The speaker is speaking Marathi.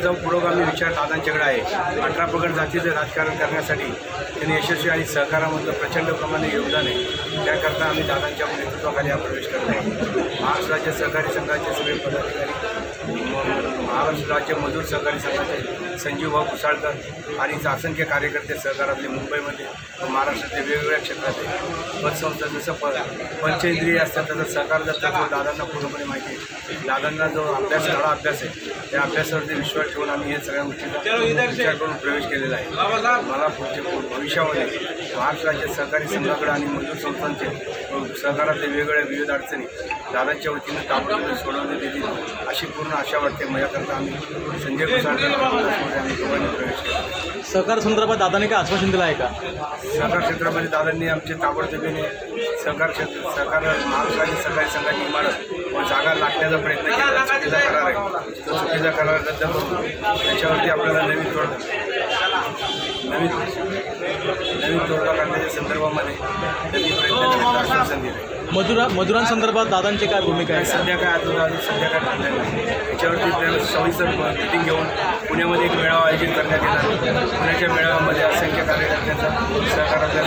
जाऊ पुरोगामी विचार दादांच्याकडे आहे. अठरा पगड जातीचं राजकारण करण्यासाठी त्यांनी यशस्वी आणि सहकारामधलं प्रचंड प्रमाणे योगदान आहे. त्याकरता आम्ही दादांच्या नेतृत्वाखाली हा प्रवेश करत आहे. महाराष्ट्र राज्य सहकारी संघाचे सगळे पदाधिकारी महाराष्ट्र राज्य मजूर सहकारी संघाचे संजीव भाऊ कुसाळकर आणि असंख्य कार्यकर्ते सहकारातले मुंबईमध्ये व महाराष्ट्रातले वेगवेगळ्या क्षेत्रातले पतसंस्था जसं प पंचेंद्रिय असतात तसं सहकार जातात जो दादांना पूर्णपणे माहिती आहे. दादांना जो अभ्यास खरा अभ्यास आहे त्या अभ्यासावरती विश्वास ठेवून आम्ही हे सगळ्या गोष्टीचा विचार करून प्रवेश केलेला आहे. मला पुढच्या भविष्यामध्ये महाराष्ट्र राज्य सहकारी संघाकडे आणि मजूर संस्थांचे सहकारातले वेगवेगळ्या विविध अडचणी दादांच्या वतीनं ताबडतोब सोडवण्यात येतील अशी पूर्ण आशा वाटते. माझ्याकरता आम्ही संजय कुसाळकर रामदासमध्ये आम्ही दोघांनी प्रवेश केला. सहकार संदर्भात दादाने काय आश्वासन दिलं आहे का? सहकार क्षेत्रामध्ये दादांनी आमचे ताबडतोबीने सहकार क्षेत्र सहकार महाराष्ट्र राज्य सहकारी संघाची इमारत व जागा लागण्याचा प्रयत्न केला. चुकीचा करार आहे. तो चुकीचा करार रद्द करून त्याच्यावरती आपल्याला नवीन तोड नवीन नवीन तोडगा काढण्याच्या संदर्भामध्ये त्यांनी प्रयत्न आश्वासन दिलं. मजुरा मजुरांसंदर्भात दादांची काय भूमिका आहे? सध्या काय अजून सध्या काय ठरलेलं नाही. याच्यावरती त्या सविस्तर मिटिंग घेऊन पुण्यामध्ये एक मेळावा आयोजित करण्यात येणार पुण्याच्या मेळाव्यामध्ये असंख्य कार्यकर्त्यांचा सहकाराचा